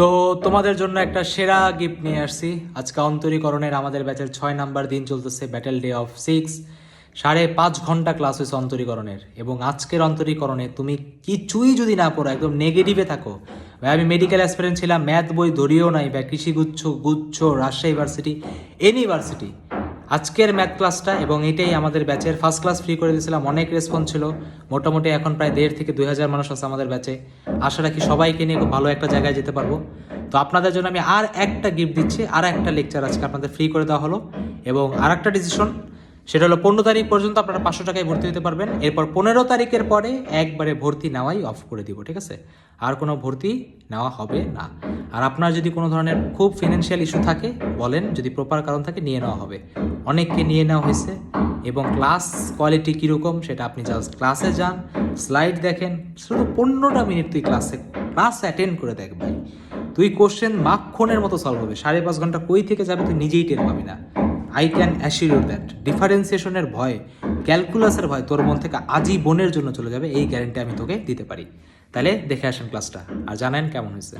তো তোমাদের জন্য একটা সেরা গিফট নিয়ে আসছি। আজকে অন্তরীকরণের আমাদের ব্যাচের ছয় নাম্বার দিন চলতেছে ব্যাটেল ডে অফ সিক্স সাড়ে পাঁচ ঘণ্টা ক্লাস হয়েছে অন্তরীকরণের। এবং আজকের অন্তরীকরণে তুমি কিছুই যদি না পড়ো, একদম নেগেটিভে থাকো। ভাই, আমি মেডিকেল অ্যাসপিরেন্ট ছিলাম ম্যাথ বই ধরিও নাই বা কৃষিগুচ্ছ, গুচ্ছ, রাজশাহী ইউনিভার্সিটি ইউনিভার্সিটি আজকের ম্যাথ ক্লাসটা এবং এটাই আমাদের ব্যাচের ফার্স্ট ক্লাস ফ্রি করে দিয়েছিলাম। অনেক রেসপন্স ছিল। মোটামুটি এখন প্রায় দেড় থেকে দুই হাজার মানুষ আছে আমাদের ব্যাচে আশা রাখি সবাইকে নিয়ে খুব ভালো একটা জায়গায় যেতে পারব। তো আপনাদের জন্য আমি আর একটা গিফট দিচ্ছি, আর একটা লেকচার আজকে আপনাদের ফ্রি করে দেওয়া হলো। এবং আর একটা ডিসিশন সেটা হলো পনেরো তারিখ পর্যন্ত আপনারা পাঁচশো টাকায় ভর্তি হতে পারবেন। এরপর পনেরো তারিখের পরে একবারে ভর্তি নেওয়াই অফ করে দিব, ঠিক আছে? আর কোনো ভর্তি নেওয়া হবে না। আর আপনার যদি কোনো ধরনের খুব ফিনান্সিয়াল ইস্যু থাকে, বলেন, যদি প্রপার কারণ থাকে, নিয়ে নেওয়া হবে। অনেককে নিয়ে নেওয়া হয়েছে। এবং ক্লাস কোয়ালিটি কীরকম, সেটা আপনি জাস্ট ক্লাসে যান স্লাইড দেখেন। শুধু পনেরোটা মিনিট তুই ক্লাসে ক্লাস অ্যাটেন্ড করে দেখ ভাই। তুই কোশ্চেন মাখনের মতো সলভ হবে। সাড়ে পাঁচ ঘণ্টা কই থেকে যাবে তুই নিজেই টের পাবি না। আই ক্যান অ্যাসিওর দ্যাট ডিফারেন্সিয়েশনের ভয় ক্যালকুলাসের ভয় তোর মন থেকে আজই বোনের জন্য চলে যাবে, এই গ্যারেন্টি আমি তোকে দিতে পারি। তাহলে দেখে আসেন ক্লাসটা আর জানেন কেমন হয়েছে।